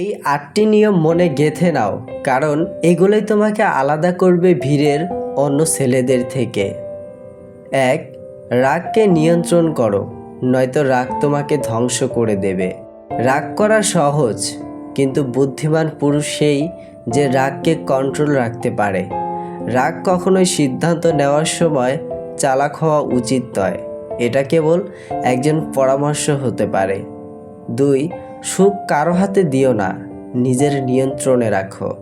এই আটটি নিয়ম মনে গেঁথে নাও, কারণ এগুলোই তোমাকে আলাদা করবে ভিড়ের অন্য ছেলেদের থেকে। এক, রাগকে নিয়ন্ত্রণ করো, নয়তো রাগ তোমাকে ধ্বংস করে দেবে। রাগ করা সহজ, কিন্তু বুদ্ধিমান পুরুষ সেই যে রাগকে কন্ট্রোল রাখতে পারে। রাগ কখনোই সিদ্ধান্ত নেওয়ার সময় চালাক হওয়া উচিত নয়, এটা কেবল একজন পরামর্শ হতে পারে। দুই সুখ কারও হাতে দিও না, নিজের নিয়ন্ত্রণে রাখো।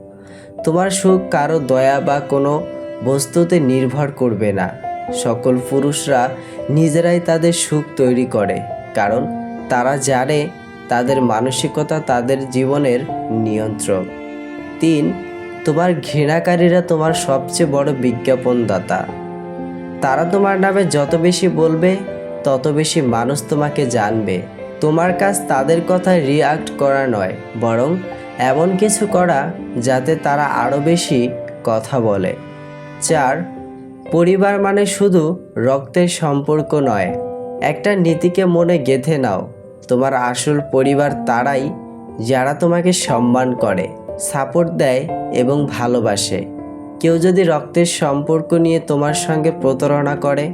তোমার সুখ কারও দয়া বা কোনো বস্তুতে নির্ভর করবে না। সকল পুরুষরা নিজেরাই তাদের সুখ তৈরি করে, কারণ তারা জানে তাদের মানসিকতা তাদের জীবনের নিয়ন্ত্রক। তিন, তোমার ঘৃণাকারীরা তোমার সবচেয়ে বড় বিজ্ঞাপনদাতা। তারা তোমার নামে যত বেশি বলবে, তত বেশি মানুষ তোমাকে জানবে। তোমার কাজ তাদের কথায় রিয়াক্ট করা নয়, বরং এমন কিছু করা যাতে তারা আরও বেশি কথা বলে। চার, পরিবার মানে শুধু রক্তের সম্পর্ক নয়, একটা নীতিকে মনে গেঁথে নাও। তোমার আসল পরিবার তারাই যারা তোমাকে সম্মান করে সাপোর্ট দেয় এবং ভালোবাসে। কেউ যদি রক্তের সম্পর্ক নিয়ে তোমার সঙ্গে প্রতারণা করে,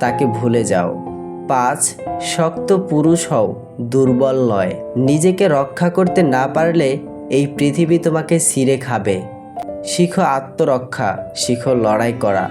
তাকে ভুলে যাও। পাঁচ, শক্ত পুরুষ হও, দুর্বল নয়। নিজেকে রক্ষা করতে না পারলে এই পৃথিবী তোমাকে ছিঁড়ে খাবে। শিখো আত্মরক্ষা, শিখো লড়াই করা।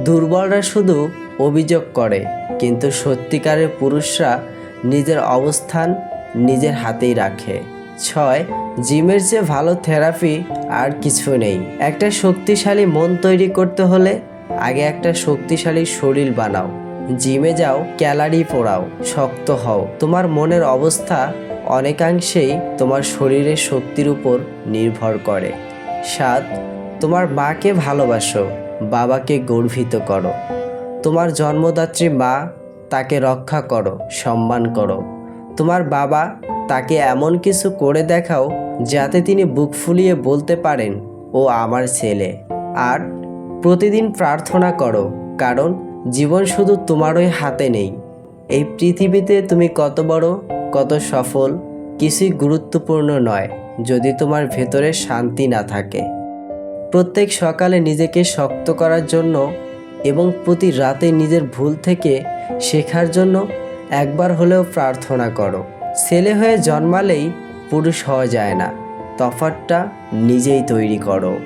দুর্বলরা শুধু অভিযোগ করে, কিন্তু সত্যিকারের পুরুষরা নিজের অবস্থান নিজের হাতেই রাখে। ছয়, জিমের চেয়ে ভালো থেরাপি আর কিছু নেই। একটা শক্তিশালী মন তৈরি করতে হলে আগে একটা শক্তিশালী শরীর বানাও। জিমে যাও, ক্যালারি পোড়াও, শক্ত হও। তোমার মনের অবস্থা অনেকাংশেই তোমার শরীরের শক্তির উপর নির্ভর করে। সাত, তোমার মাকে ভালোবাসো, বাবাকে গর্বিত করো। তোমার জন্মদাত্রী মা তাকে রক্ষা করো, সম্মান করো। তোমার বাবা তাকে এমন কিছু করে দেখাও যাতে তিনি বুক ফুলিয়ে বলতে পারেন, ও আমার ছেলে। আর প্রতিদিন প্রার্থনা করো, কারণ জীবন শুধু তোমারই হাতে নেই। এই পৃথিবীতে তুমি কত বড়, কত সফল, কিছুই গুরুত্বপূর্ণ নয়, যদি তোমার ভেতরে শান্তি না থাকে। প্রত্যেক সকালে নিজেকে শক্ত করার জন্য এবং প্রতি রাতে নিজের ভুল থেকে শেখার জন্য একবার হলেও প্রার্থনা করো। ছেলে হয়ে জন্মালেই পুরুষ হওয়া যায় না তফাতটা নিজেই তৈরি করো।